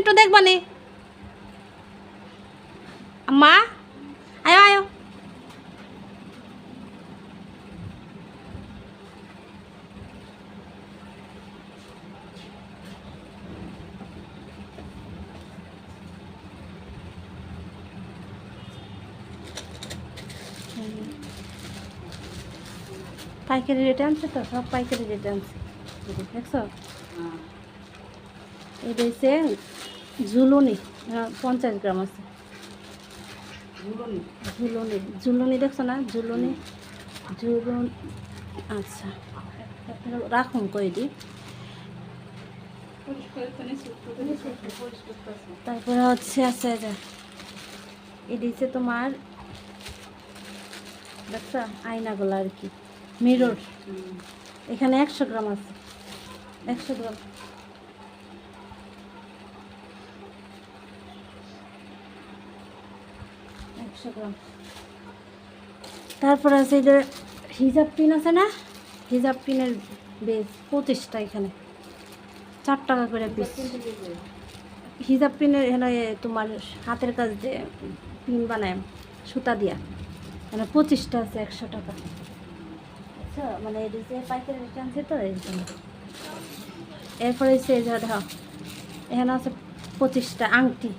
একটু দেখবানি মা আয়ো আয়ো। পাইকারি রেটে আনছে তো? সব পাইকারি রেটে আনছে। দেখছ? এটা হচ্ছে ঝুলুনি আহ, পঞ্চাশ গ্রাম আছে। ঝুলুনি ঝুলুনি দেখছ না? ঝুলুনি ঝুলুন আচ্ছা। রাখুন কই দি। তারপরে হচ্ছে আছে এটি হচ্ছে তোমার দেখছ? আয়নাগুলো আর কি। মিরর। এখানে একশো গ্রাম আছে। একশো গ্রাম। একশো গ্রাম তারপরে আছে এই যে হিজাব পিন আছে না? হিজাব পিনের বেশ পঁচিশটা এখানে। চার টাকা করে পিস। হিজাব পিনের এখানে তোমার হাতের কাজ যে পিন বানায় সুতা দিয়া। মানে পঁচিশটা আছে একশো টাকা। আচ্ছা মানে যে পাইকারি রেট আনছে তো এই জন্য। এরপরে যে দেখো এখানে আছে পঁচিশটা আংটি।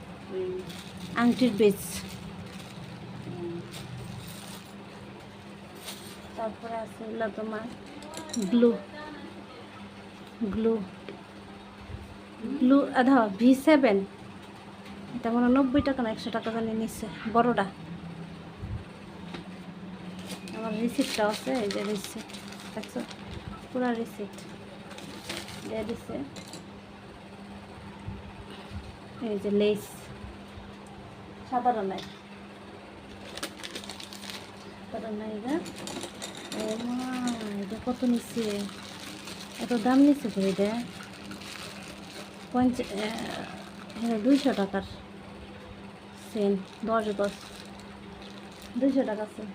আংটির বেচ তারপরে আছে হলো তোমার গ্লু গ্লু গ্লু আধা ভি সেভেন। এটা মনে নব্বই টাকা না একশো টাকা জানি নিচ্ছে, বড়টা। আমার রিসিপ্টটা আছে, এই যে রিসিপ্ট দেখছ? পুরা রিসিপ্ট দিয়ে দিচ্ছে। এই যে লেস সাধারণ নাই। সাধারণ নাই ও মা, এটা কত নিচ্ছে? এত দাম নিচ্ছে তো এটা? পঞ্চ দুইশো টাকার সেন, দশ দশ দুইশো টাকা সেন।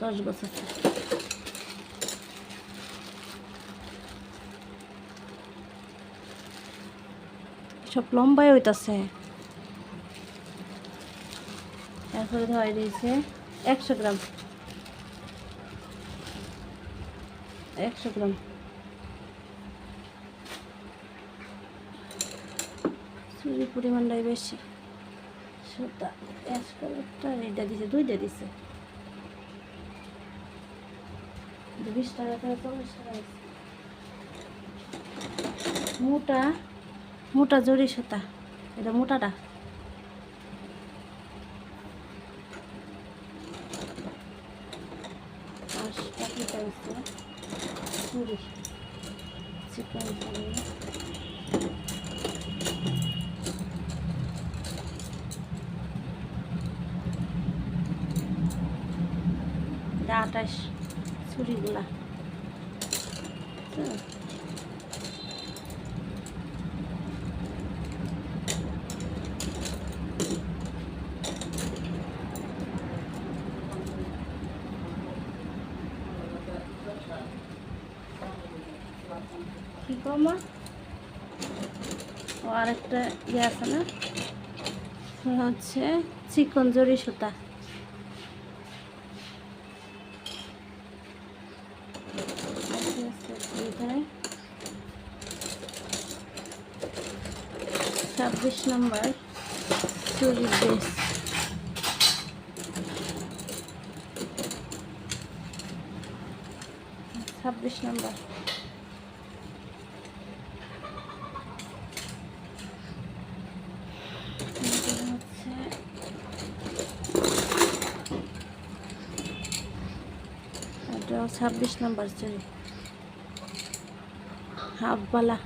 দশ বছর সব লম্বাই হইতাছে। তারপরে ধরে দিয়েছে। একশো গ্রাম। একশো গ্রাম। চুরির পরিমাণটাই বেশি। সুতা অ্যাশ কালারটা দিছে, দুইটা দিছে। বিশ টাকা করে চল্লিশ টাকা মোটা মোটা জরি সুতা এটা মোটাটা। পাঁচ টাকা চাইছে চুরি চিকেন চুরি ছুরিগুলা হুম। কি কম। ও আরেকটা ইয়ে আছে না? হচ্ছে চিকন জরি সুতা। ছাব্বিশ নম্বর চুরি ড্রেস। ছাব্বিশ নম্বর এটা হচ্ছে এটাও ছাব্বিশ নম্বর চুরি হাফবালা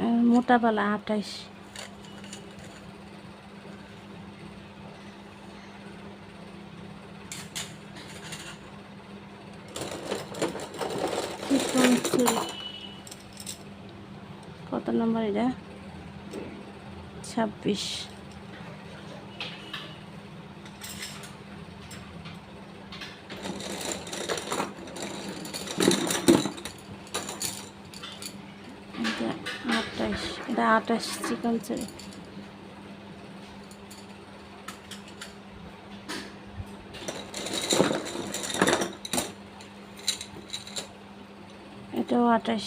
আর মোটা বালা আঠাইশ চিকন চুরি কত নম্বর এটা? ছাব্বিশ। এটা আঠাশ এটা আটাশ চিকন চুরি। এটাও আঠাশ।